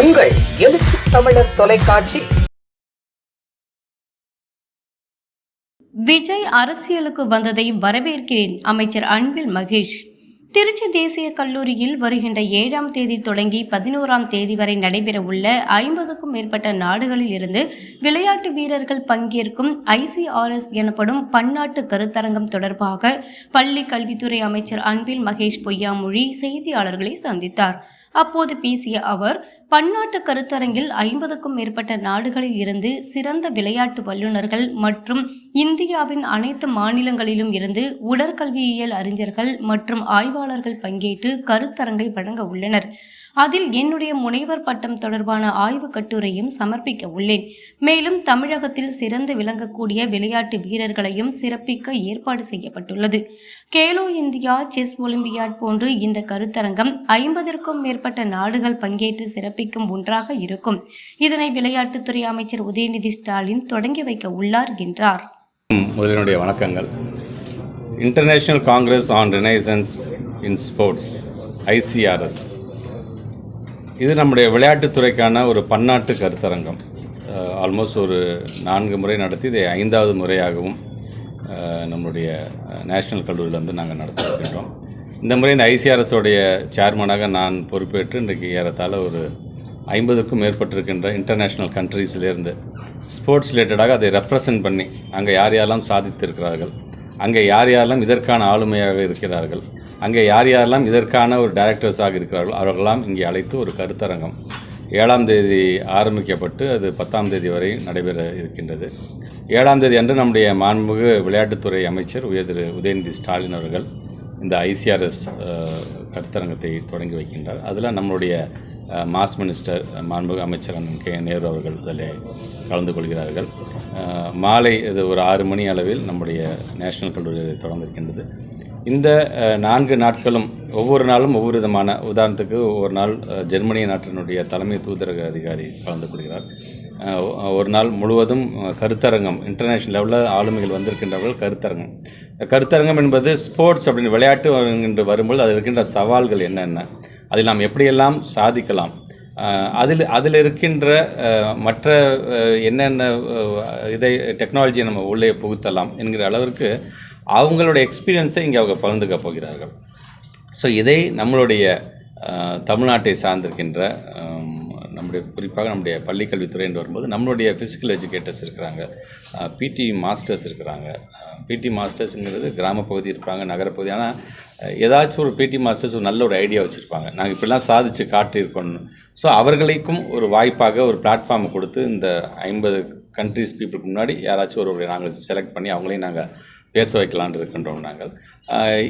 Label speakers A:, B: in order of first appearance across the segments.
A: உங்கள் எழுச்சி தமிழர் தொலைக்காட்சி.
B: விஜய் அரசியலுக்கு வந்ததை வரவேற்கிறேன் அமைச்சர் அன்பில் மகேஷ். திருச்சி தேசிய கல்லூரியில் வருகின்ற ஏழாம் தேதி தொடங்கி பதினோராம் தேதி வரை நடைபெறவுள்ள ஐம்பதுக்கும் மேற்பட்ட நாடுகளில் இருந்து விளையாட்டு வீரர்கள் பங்கேற்கும் ஐசிஆர்எஸ் எனப்படும் பன்னாட்டு கருத்தரங்கம் தொடர்பாக பள்ளி கல்வித்துறை அமைச்சர் அன்பில் மகேஷ் பொய்யாமொழி செய்தியாளர்களை சந்தித்தார். அப்போது பேசிய அவர் பன்னாட்டு கருத்தரங்கில் ஐம்பதுக்கும் மேற்பட்ட நாடுகளில் இருந்து சிறந்த விளையாட்டு வல்லுநர்கள் மற்றும் இந்தியாவின் அனைத்து மாநிலங்களிலும் இருந்து உடற்கல்வியியல் அறிஞர்கள் மற்றும் ஆய்வாளர்கள் பங்கேற்று கருத்தரங்கை வழங்க உள்ளனர். அதில் என்னுடைய முனைவர் பட்டம் தொடர்பான ஆய்வுக் கட்டுரையும் சமர்ப்பிக்க உள்ளேன். மேலும் தமிழகத்தில் சிறந்து விளங்கக்கூடிய விளையாட்டு வீரர்களையும் சிறப்பிக்க ஏற்பாடு செய்யப்பட்டுள்ளது. கேலோ இந்தியா செஸ் ஒலிம்பியாட் போன்று இந்த கருத்தரங்கம் ஐம்பதற்கும் மேற்பட்ட நாடுகள் பங்கேற்று சிறப்பிக்கும் ஒன்றாக இருக்கும். இதனை விளையாட்டுத்துறை அமைச்சர் உதயநிதி ஸ்டாலின் தொடங்கி வைக்க உள்ளார் என்றார்.
C: முதலினுடைய வணக்கங்கள். International congress on renaissance in sports ICRS இது நம்முடைய விளையாட்டுத்துறைக்கான ஒரு பன்னாட்டு கருத்தரங்கம். ஆல்மோஸ்ட் ஒரு நான்கு முறை நடத்தி இதை ஐந்தாவது முறையாகவும் நம்மளுடைய நம்முடைய நேஷ்னல் கல்லூரியில் வந்து நாங்கள் நடத்தி இருக்கின்றோம் இந்த முறை இந்த ஐசிஆர்எஸ் உடைய சேர்மனாக நான் பொறுப்பேற்று இன்றைக்கு ஏறத்தாழ ஒரு ஐம்பதுக்கும் மேற்பட்டிருக்கின்ற இன்டர்நேஷ்னல் கண்ட்ரீஸ்லேருந்து ஸ்போர்ட்ஸ் ரிலேட்டடாக அதை ரெப்ரசன்ட் பண்ணி அங்கே யார் யாரெல்லாம் சாதித்திருக்கிறார்கள் அங்கே யார் யாரெல்லாம் இதற்கான ஆளுமையாக இருக்கிறார்கள் அங்கே யார் யாரெல்லாம் இதற்கான ஒரு டைரக்டர்ஸாக இருக்கிறார்கள் அவர்களெல்லாம் இங்கே அழைத்து ஒரு கருத்தரங்கம். ஏழாம் தேதி ஆரம்பிக்கப்பட்டு அது பத்தாம் தேதி வரை நடைபெற இருக்கின்றது. ஏழாம் தேதி அன்று நம்முடைய மாண்புமிகு விளையாட்டுத்துறை அமைச்சர் உயர் திரு உதயநிதி ஸ்டாலின் அவர்கள் இந்த ஐசிஆர்எஸ் கருத்தரங்கத்தை தொடங்கி வைக்கின்றார். அதில் நம்மளுடைய மாஸ் மினிஸ்டர் மாண்புமிகு அமைச்சர் அண்ணன் கே. நேரு அவர்கள் அதில் கலந்து கொள்கிறார்கள். மாலை இது ஒரு ஆறு மணி அளவில் நம்முடைய நேஷனல் கல்லூரி இதை தொடர்ந்திருக்கின்றது இந்த நான்கு நாட்களும் ஒவ்வொரு நாளும் ஒவ்வொரு விதமான உதாரணத்துக்கு ஒவ்வொரு நாள் அஹ், ஜெர்மனிய நாட்டினுடைய தலைமை தூதரக அதிகாரி கலந்து கொள்கிறார். ஒரு நாள் முழுவதும் கருத்தரங்கம் இன்டர்நேஷ்னல் லெவலில் ஆளுமைகள் வந்திருக்கின்றவர்கள் கருத்தரங்கம். இந்த கருத்தரங்கம் என்பது ஸ்போர்ட்ஸ் அப்படின்னு விளையாட்டு என்று வரும்போது அதில் இருக்கின்ற சவால்கள் என்னென்ன? அதில் நாம் எப்படியெல்லாம் சாதிக்கலாம்? அதில் அதில் இருக்கின்ற மற்ற என்னென்ன இதை டெக்னாலஜியை நம்ம உள்ளே புகுத்தலாம் என்கிற அளவிற்கு அவங்களோட எக்ஸ்பீரியன்ஸை இங்கே அவங்க பகிர்ந்துக்க போகிறார்கள். ஸோ இதை நம்மளுடைய தமிழ்நாட்டை சார்ந்திருக்கின்ற நம்முடைய குறிப்பாக நம்முடைய பள்ளிக்கல்வித்துறை என்று வரும்போது நம்மளுடைய ஃபிசிக்கல் எஜுகேட்டர்ஸ் இருக்கிறாங்க. பிடி மாஸ்டர்ஸ் இருக்கிறாங்க. பிடி மாஸ்டர்ஸுங்கிறது கிராமப்பகுதி இருப்பாங்க நகரப்பகுதி ஆனால் ஏதாச்சும் ஒரு பிடி மாஸ்டர்ஸ் ஒரு நல்ல ஒரு ஐடியா வச்சுருப்பாங்க. நாங்கள் இப்படிலாம் சாதிச்சு காட்டியிருக்கோம்னு. ஸோ அவர்களுக்கும் ஒரு வாய்ப்பாக ஒரு பிளாட்ஃபார்ம் கொடுத்து இந்த ஐம்பது கண்ட்ரிஸ் பீப்புளுக்கு முன்னாடி யாராச்சும் ஒரு நாங்கள் செலக்ட் பண்ணி அவங்களையும் நாங்கள் பேச வைக்கலான்னு இருக்கின்றோம் நாங்கள்.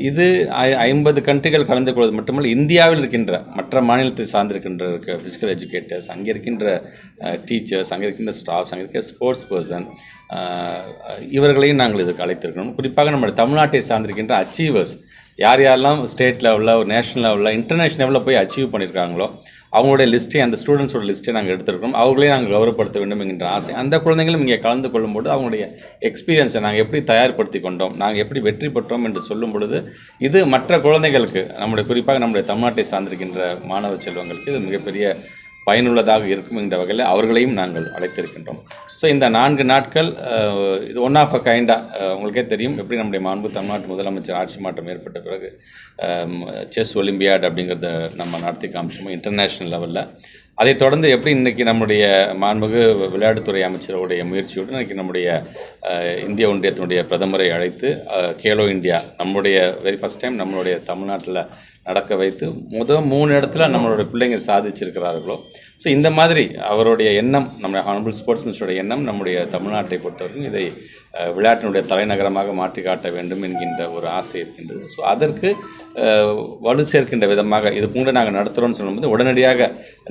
C: இது ஐ- ஐம்பது கண்ட்ரிகள் கலந்து கொள்வது மட்டுமல்ல இந்தியாவில் இருக்கின்ற மற்ற மாநிலத்தை சார்ந்திருக்கின்ற ஃபிசிக்கல் எஜுகேட்டர்ஸ் அங்கே இருக்கின்ற டீச்சர்ஸ் அங்கே இருக்கின்ற ஸ்டாஃப்ஸ் அங்கே இருக்கிற ஸ்போர்ட்ஸ் பர்சன் இவர்களையும் நாங்கள் இதுக்கு அழைத்திருக்கணும் குறிப்பாக நம்ம தமிழ்நாட்டை சார்ந்திருக்கின்ற அச்சீவர்ஸ் யார் யாரெல்லாம் ஸ்டேட் லெவலில் ஒரு நேஷனல் லெவலில் இன்டர்நேஷனல் லெவலில் போய் அச்சீவ் பண்ணியிருக்காங்களோ அவங்களுடைய லிஸ்ட்டை அந்த ஸ்டூடெண்ட்ஸோட லிஸ்ட்டை நாங்கள் எடுத்திருக்கோம் அவர்களையும் நாங்கள் கௌரவப்படுத்த வேண்டும் என்கின்ற ஆசை. அந்த குழந்தைகளும் இங்கே கலந்து கொள்ளும்போது அவங்களுடைய எக்ஸ்பீரியன்ஸை நாங்கள் எப்படி தயார்படுத்தி கொண்டோம் நாங்கள் எப்படி வெற்றி பெற்றோம் என்று சொல்லும் பொழுது இது மற்ற குழந்தைகளுக்கு நம்முடைய குறிப்பாக நம்முடைய தமிழ்நாட்டை சார்ந்திருக்கின்ற மாணவ செல்வங்களுக்கு இது மிகப்பெரிய பயனுள்ளதாக இருக்கும் என்ற வகையில் அவர்களையும் நாங்கள் அழைத்திருக்கின்றோம். ஸோ இந்த நான்கு நாட்கள் இது ஒன் ஆஃப் அ கைண்டாக உங்களுக்கே தெரியும் எப்படி நம்முடைய மாண்பு தமிழ்நாட்டு முதலமைச்சர் ஆட்சி மாற்றம் ஏற்பட்ட பிறகு செஸ் ஒலிம்பியாட் அப்படிங்கிறத நம்ம நடத்தி காமிச்சோமோ இன்டர்நேஷ்னல் லெவலில் அதைத் தொடர்ந்து எப்படி இன்றைக்கி நம்முடைய மாண்புமிகு விளையாட்டுத்துறை அமைச்சருடைய முயற்சியுடன் இன்றைக்கி நம்முடைய இந்திய ஒன்றியத்தினுடைய பிரதமரை அழைத்து கேலோ இந்தியா நம்முடைய வெரி ஃபஸ்ட் டைம் நம்மளுடைய தமிழ்நாட்டில் நடக்க வைத்து முதல் மூணு இடத்துல நம்மளுடைய பிள்ளைங்க சாதிச்சிருக்கிறார்களோ. ஸோ இந்த மாதிரி அவருடைய எண்ணம் நம்முடைய ஹானபிள் ஸ்போர்ட்ஸ் மினிஸ்டருடைய எண்ணம் நம்முடைய தமிழ்நாட்டை பொறுத்தவரைக்கும் இதை விளையாட்டினுடைய தலைநகரமாக மாற்றி காட்ட வேண்டும் என்கின்ற ஒரு ஆசை இருக்கின்றது. ஸோ அதற்கு வலு சேர்க்கின்ற விதமாக இது கூட நாங்கள் நடத்துகிறோம்னு சொல்லும்போது உடனடியாக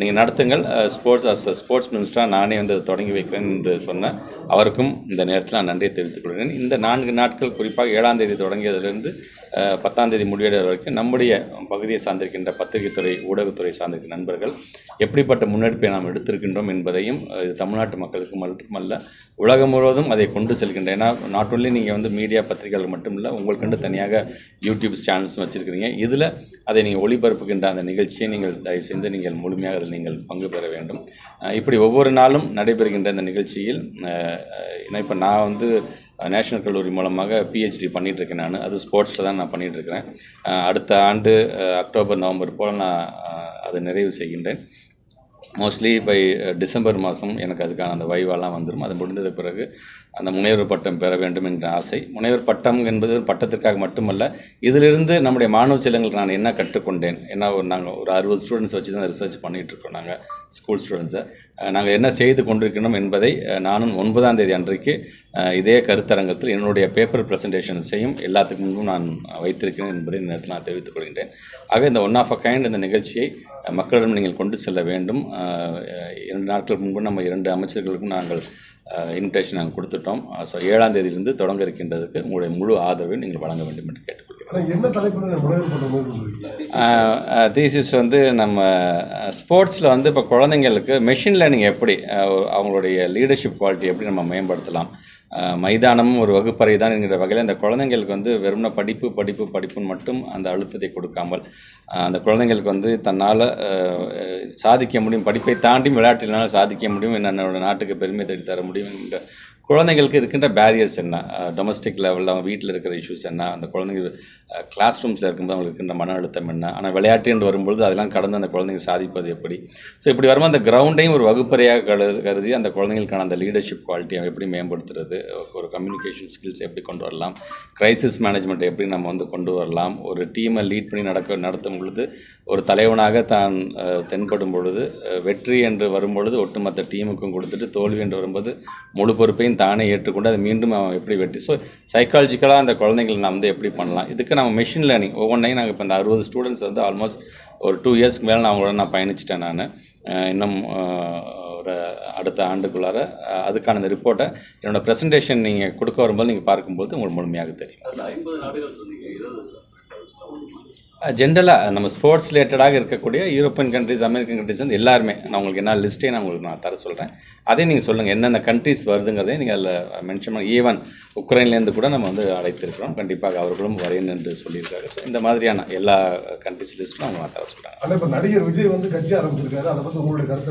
C: நீங்கள் நடத்துங்கள். ஸ்போர்ட்ஸ் அஸ் ஸ்போர்ட்ஸ் மினிஸ்டராக நானே வந்து அதை தொடங்கி வைக்கிறேன் என்று சொன்ன அவருக்கும் இந்த நேரத்தில் நான் நன்றியை தெரிவித்துக் கொள்கிறேன். இந்த நான்கு நாட்கள் குறிப்பாக ஏழாம் தேதி தொடங்கியதிலிருந்து பத்தாம் தேதி முடிவடைகிற வரைக்கும் நம்முடைய பகுதியை சார்ந்திருக்கின்ற பத்திரிகை துறை ஊடகத்துறை சார்ந்திருக்கிற நண்பர்கள் எப்படிப்பட்ட முன்னெடுப்பை நாம் எடுத்திருக்கின்றோம் என்பதையும் இது தமிழ்நாட்டு மக்களுக்கு மட்டுமல்ல உலகம் முழுவதும் அதை கொண்டு செல்கின்ற ஏன்னா நாட் ஒன்லி நீங்கள் வந்து மீடியா பத்திரிகைகள் மட்டும் இல்லை உங்களுக்குண்டு தனியாக யூடியூப் சேனல்ஸும் வச்சுருக்கிறீங்க. இதில் அதை நீங்கள் ஒளிபரப்புகின்ற அந்த நிகழ்ச்சியை நீங்கள் தயவு செய்து நீங்கள் முழுமையாக அதில் நீங்கள் பங்கு பெற வேண்டும். இப்படி ஒவ்வொரு நாளும் நடைபெறுகின்ற இந்த நிகழ்ச்சியில் ஏன்னா இப்போ நான் வந்து நேஷனல் கல்லூரி மூலமாக பிஹெச்டி பண்ணிகிட்ருக்கேன் இருக்கேன் நான். அது ஸ்போர்ட்ஸில் தான் நான் பண்ணிகிட்ருக்கிறேன் அடுத்த ஆண்டு அக்டோபர் நவம்பர் போல் நான் அதை நிறைவு செய்கின்றேன். மோஸ்ட்லி பை டிசம்பர் மாதம் எனக்கு அதுக்கான அந்த வைவாலாம் வந்துடும் அது முடிந்தது பிறகு அந்த முனைவர் பட்டம் பெற வேண்டும் என்ற ஆசை. முனைவர் பட்டம் என்பது பட்டத்திற்காக மட்டுமல்ல இதிலிருந்து நம்முடைய மாணவ செல்லங்களுக்கு நான் என்ன கற்றுக்கொண்டேன் ஏன்னா ஒரு நாங்கள் ஒரு அறுபது ஸ்டூடெண்ட்ஸ் வச்சு தான் ரிசர்ச் பண்ணிகிட்டு இருக்கோம் நாங்கள் ஸ்கூல் ஸ்டூடெண்ட்ஸை நாங்கள் என்ன செய்து கொண்டிருக்கணும் என்பதை நானும் ஒன்பதாம் தேதி அன்றைக்கு இதே கருத்தரங்கத்தில் என்னுடைய பேப்பர் ப்ரெசன்டேஷன்ஸையும் எல்லாத்துக்கு முன்பும் நான் வைத்திருக்கிறேன் என்பதை இந்த நேரத்தில் நான் தெரிவித்துக் கொள்கின்றேன். ஆக இந்த ஒன் ஆஃப் அ கைண்ட் இந்த நிகழ்ச்சியை மக்களிடம் நீங்கள் கொண்டு செல்ல வேண்டும். இரண்டு நாட்கள் முன்பு நம்ம இரண்டு அமைச்சர்களுக்கும் நாங்கள் இன்விடேஷன் நாங்கள் கொடுத்துட்டோம். ஸோ ஏழாம் தேதியிலிருந்து தொடங்க இருக்கின்றதுக்கு உங்களுடைய முழு ஆதரவை நீங்கள் வழங்க வேண்டும் என்று கேட்டுக்கொள்கிறேன் தீசிஸ் வந்து நம்ம ஸ்போர்ட்ஸில் வந்து இப்போ குழந்தைங்களுக்கு மெஷின் லேர்னிங் எப்படி அவங்களுடைய லீடர்ஷிப் குவாலிட்டி எப்படி நம்ம மேம்படுத்தலாம்? மைதானமும் ஒரு வகுப்பறை தான் என்கிற வகையில் அந்த குழந்தைங்களுக்கு வந்து வெறும்ன படிப்பு படிப்பு படிப்புன்னு மட்டும் அந்த அழுத்தத்தை கொடுக்காமல் அந்த குழந்தைங்களுக்கு வந்து தன்னால் சாதிக்க முடியும் படிப்பை தாண்டி விளையாட்டினால் சாதிக்க முடியும் என்னோட நாட்டுக்கு பெருமை தேடி தர முடியும். என்கிற குழந்தைங்களுக்கு இருக்கின்ற பேரியர்ஸ் என்ன? டொமஸ்டிக் லெவலில் அவங்க வீட்டில் இருக்கிற இஷ்யூஸ் என்ன? அந்த குழந்தைங்க கிளாஸ் ரூம்ஸில் இருக்கும்போது அவங்களுக்கு இருக்கின்ற மன அழுத்தம் என்ன? ஆனால் விளையாட்டு என்று வரும்பொழுது அதெல்லாம் கடந்து அந்த குழந்தைங்க சாதிப்பது எப்படி? ஸோ இப்படி வரும்போது அந்த கிரவுண்டையும் ஒரு வகுப்பறையாக கருது கருதி அந்த குழந்தைங்களுக்கான அந்த லீடர்ஷிப் குவாலிட்டியை எப்படி மேம்படுத்துறது? ஒரு கம்யூனிகேஷன் ஸ்கில்ஸ் எப்படி கொண்டு வரலாம்? கிரைசிஸ் மேனேஜ்மெண்ட் எப்படி நம்ம வந்து கொண்டு வரலாம்? ஒரு டீமை லீட் பண்ணி நடக்க நடத்தும் பொழுது ஒரு தலைவனாக தான் தென்படும் பொழுது வெற்றி என்று வரும்பொழுது ஒட்டுமொத்த டீமுக்கும் கொடுத்துட்டு தோல்வி என்று வரும்போது முழு பொறுப்பையும் தானே ஏற்றுக்கொண்டு அதை மீண்டும் அவன் எப்படி வெட்டி ஸோ சைக்காலஜிக்கலாக அந்த குழந்தைங்களை நம்ம வந்து எப்படி பண்ணலாம்? இதுக்கு நம்ம மிஷின் லேர்னிங் ஒவ்வொன்றையும் நாங்கள் இப்போ இந்த அறுபது ஸ்டூடெண்ட்ஸ் வந்து ஆல்மோஸ்ட் ஒரு டூ இயர்ஸ்க்கு மேலே நான் அவங்களோட நான் பயணிச்சிட்டேன் நான். இன்னும் ஒரு அடுத்த ஆண்டுக்குள்ளார அதுக்கான இந்த ரிப்போர்ட்டை என்னோடய ப்ரெசன்டேஷன் நீங்கள் கொடுக்க வரும்போது நீங்கள் பார்க்கும்போது உங்களுக்கு முழுமையாக தெரியும்
D: அதில் ஐம்பது நாடுகள் சொன்னீங்க இருபது
C: ஜென்ரலாக நம்ம ஸ்போர்ட்ஸ் ரிலேட்டடாக இருக்கக்கூடிய யூரோப்பியன் கண்ட்ரிஸ் அமெரிக்கன் கண்ட்ரிஸ் வந்து எல்லாருமே நான் உங்களுக்கு என்ன லிஸ்ட்டே நான் உங்களுக்கு நான் தர சொல்கிறேன் அதே நீங்கள் சொல்லுங்கள் எந்தெந்த கண்ட்ரிஸ் வருதுங்கிறதே நீங்கள் அதில் மென்ஷன் பண்ணி ஈவன் உக்ரைன்லேருந்து கூட நம்ம வந்து அழைத்திருக்கிறோம். கண்டிப்பாக அவர்களும் வரையணும் என்று சொல்லியிருக்காங்க. ஸோ இந்த மாதிரியான எல்லா கண்ட்ரிஸ் லிஸ்ட்டும் அவங்க நான் தர சொல்கிறேன்
E: ஆனா இப்ப நடிகர் விஜய் வந்து கட்சி ஆரம்பிச்சிருக்காரு. அதை பத்தி உங்களுடைய கருத்து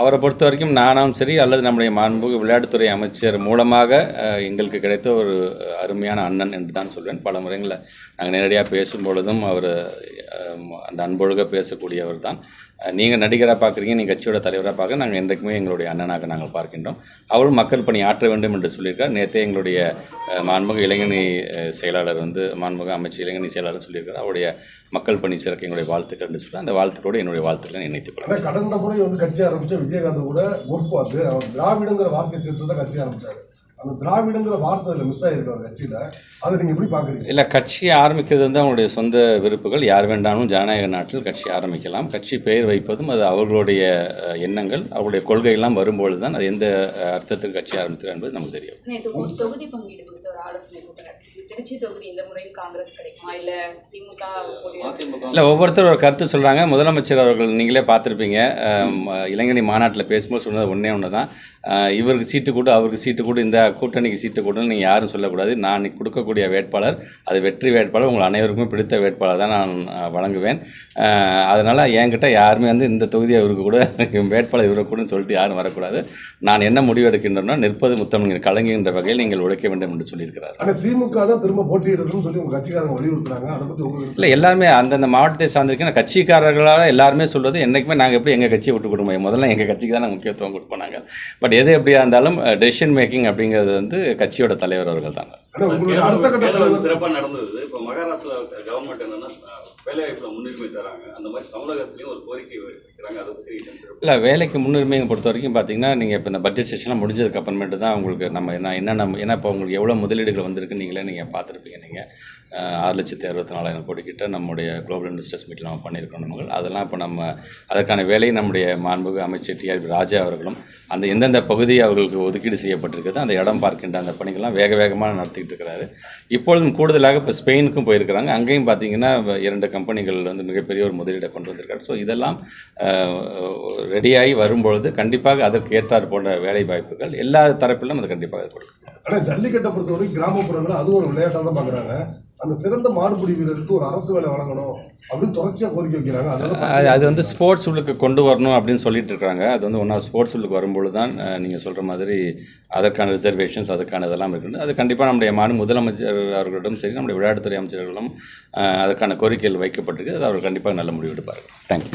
C: அவரை பொறுத்த வரைக்கும் நானும் சரி அல்லது நம்முடைய மாண்புமிகு விளையாட்டுத்துறை அமைச்சர் மூலமாக எங்களுக்கு கிடைத்த ஒரு அருமையான அண்ணன் என்று தான் சொல்வேன். பல முறைகளில் நாங்கள் நேரடியாக பேசும் பொழுதும் அவர் அந்த அன்பொழுக பேசக்கூடியவர் தான். நீங்கள் நடிகராக பார்க்குறீங்க நீங்கள் கட்சியோட தலைவராக பார்க்க நாங்கள் என்றைக்குமே எங்களுடைய அண்ணனாக நாங்கள் பார்க்கின்றோம். அவரும் மக்கள் பணி ஆற்ற வேண்டும் என்று சொல்லியிருக்கார். நேற்றே எங்களுடைய மாண்புக இளைஞனி செயலாளர் வந்து மாண்புக அமைச்சர் இளைஞரணி செயலாளர் சொல்லியிருக்கார். அவருடைய மக்கள் பணி சிறக்க எங்களுடைய வாழ்த்துக்கள் என்று சொல்லி அந்த வாழ்த்துக்களோடு என்னுடைய வாழ்த்துக்களை இணைத்துக்
E: கொள்ளுங்கள் கடந்த முறை வந்து கட்சி ஆரம்பித்த விஜயகாந்த் கூட முற்பாத்து அவர் திராவிடங்கிற வார்த்தை சேர்த்து தான் கட்சி ஆரம்பித்தார் அந்த திராவிடங்கிற வார்த்தை அதுல மிஸ் ஆயிருக்கு அவர் கட்சியில. அதை நீங்க எப்படி பாக்குறீங்க?
C: இல்லை கட்சி ஆரம்பிக்கிறது வந்து அவங்களுடைய சொந்த விருப்புகள். யார் வேண்டாலும் ஜனநாயக நாட்டில் கட்சி ஆரம்பிக்கலாம். கட்சி பெயர் வைப்பதும் அது அவர்களுடைய எண்ணங்கள் அவருடைய கொள்கையெல்லாம் வரும்பொழுது தான் அது எந்த அர்த்தத்தில் கட்சி ஆரம்பிக்கிறார் என்பது நமக்கு தெரியும்.
F: தொகுதி பங்கீடு குறித்த ஒரு ஆலோசனை திருச்சி தொகுதி இந்த முறையும் காங்கிரஸ் கிடைக்குமா? இல்ல திமுக
C: இல்லை ஒவ்வொருத்தர் ஒரு கருத்து சொல்கிறாங்க முதலமைச்சர் அவர்கள் நீங்களே பார்த்துருப்பீங்க. இளைஞரணி மாநாட்டில் பேசும்போது சொன்னது ஒன்றே ஒன்று தான் இவருக்கு சீட்டு கொடு அவருக்கு சீட்டு கொடு இந்த கூட்டணிக்கு சீட்டு கொடுன்னு நீங்கள் யாரும் சொல்லக்கூடாது. நான் கொடுக்கக்கூடிய வேட்பாளர் அது வெற்றி வேட்பாளர் உங்கள் அனைவருக்குமே பிடித்த வேட்பாளர் தான் நான் வழங்குவேன். அதனால் என்கிட்ட யாருமே வந்து இந்த தொகுதி அவருக்கு கூட வேட்பாளர் இவருக்கு கூடன்னு சொல்லிட்டு யாரும் வரக்கூடாது. நான் என்ன முடிவு எடுக்கின்றனோ நிற்பது முத்தமிழ் கலைஞர் வகையில் நீங்கள் உழைக்க வேண்டும் என்று சொல்லியிருக்கிறார்
E: ஆனா திமுக தான் திரும்ப போட்டியிடணும்னு சொல்லி உங்க கட்சிக்காரங்க வலியுறுத்துறாங்க. அதை
C: இல்லை எல்லாருமே அந்தந்த மாவட்டத்தை சார்ந்திருக்கிற கட்சிக்காரர்களால் எல்லாருமே சொல்வது என்றைக்குமே நாங்கள் எப்படி எங்கள் கட்சியை விட்டு கொடுக்க முதல்ல எங்கள் கட்சிக்கு தான் நாங்கள் முக்கியத்துவம் கொடுப்போம் நாங்கள் பட் எது எப்படியா இருந்தாலும் டெசிஷன் மேக்கிங் அப்படிங்கிறது வந்து கட்சியோட தலைவர் அவர்கள் தான்
E: ஆனா உங்களுடைய அடுத்த கட்ட
D: கேரளாவில்
E: தலைவர்
D: சிறப்பா நடந்தது. இப்போ மகாராஷ்டிரா கவர்மெண்ட் என்னன்னா வேலைவாய்ப்புல முன்னுரிமை தராங்க. அந்த மாதிரி தமிழகத்திலையும் ஒரு கோரிக்கை
C: இல்லை வேலைக்கு முன்னுரிமையை பொறுத்த வரைக்கும் பார்த்தீங்கன்னா நீங்கள் இப்போ இந்த பட்ஜெட் செஷன்லாம் முடிஞ்சதுக்கு அப்புறமேட்டு தான் உங்களுக்கு நம்ம என்ன என்ன நம்ம ஏன்னா இப்போ உங்களுக்கு எவ்வளோ முதலீடுகள் வந்திருக்கு நீங்களே நீங்கள் பார்த்துருப்பீங்க நீங்கள் ஆறு லட்சத்தி அறுபத்தி நாலாயிரம் கோடி கிட்ட நம்முடைய குளோபல் இன்வெஸ்டர்ஸ் மீட்டில் நம்ம பண்ணியிருக்கோம் நம்ம அதெல்லாம் இப்போ நம்ம அதற்கான வேலையை நம்முடைய மாண்புமிகு அமைச்சர் டிஆர்பி ராஜா அவர்களும் அந்த எந்தெந்த பகுதி அவர்களுக்கு ஒதுக்கீடு செய்யப்பட்டிருக்குது அந்த இடம் பார்க்கின்ற அந்த பணிகள்லாம் வேக வேகமாக நடத்திக்கிட்டு இருக்கிறாரு. இப்பொழுதும் கூடுதலாக இப்போ ஸ்பெயினுக்கும் போயிருக்கிறாங்க. அங்கேயும் பார்த்தீங்கன்னா இரண்டு கம்பெனிகள் வந்து மிகப்பெரிய ஒரு முதலீடை கொண்டு வந்திருக்காரு. ஸோ இதெல்லாம் ரெடியாகி வரும்பொழுது கண்டிப்பாக அதற்கு ஏற்றார் போன்ற வேலை வாய்ப்புகள் எல்லா தரப்பிலும் அது கண்டிப்பாக கொடுக்கும்.
E: ஆனா ஜல்லிக்கட்டை பொறுத்தவரைக்கும் கிராமப்புறங்கள் அது ஒரு விளையாட்டா தான் பாக்குறாங்க. அந்த சிறந்த மாடுபிடி வீரருக்கு ஒரு அரசு வேலை வழங்கணும் அப்படின்னு தொடர்ச்சியா கோரிக்கை வைக்கிறாங்க. அதனால
C: அது வந்து ஸ்போர்ட்ஸ் உள்ளுக்கு கொண்டு வரணும் அப்படின்னு சொல்லிட்டு இருக்காங்க. அது வந்து ஒன்றா ஸ்போர்ட்ஸ் உள்ளுக்கு வரும்பொழுது தான் நீங்கள் சொல்கிற மாதிரி அதற்கான ரிசர்வேஷன்ஸ் அதுக்கான இதெல்லாம் இருக்குது அது கண்டிப்பாக நம்முடைய மாநில முதலமைச்சர் அவர்களிடம் சரி நம்முடைய விளையாட்டுத்துறை அமைச்சர்களும் அதற்கான கோரிக்கைகள் வைக்கப்பட்டிருக்கு. அது அவர் கண்டிப்பாக நல்ல முடிவு எடுப்பார்கள். தேங்க்யூ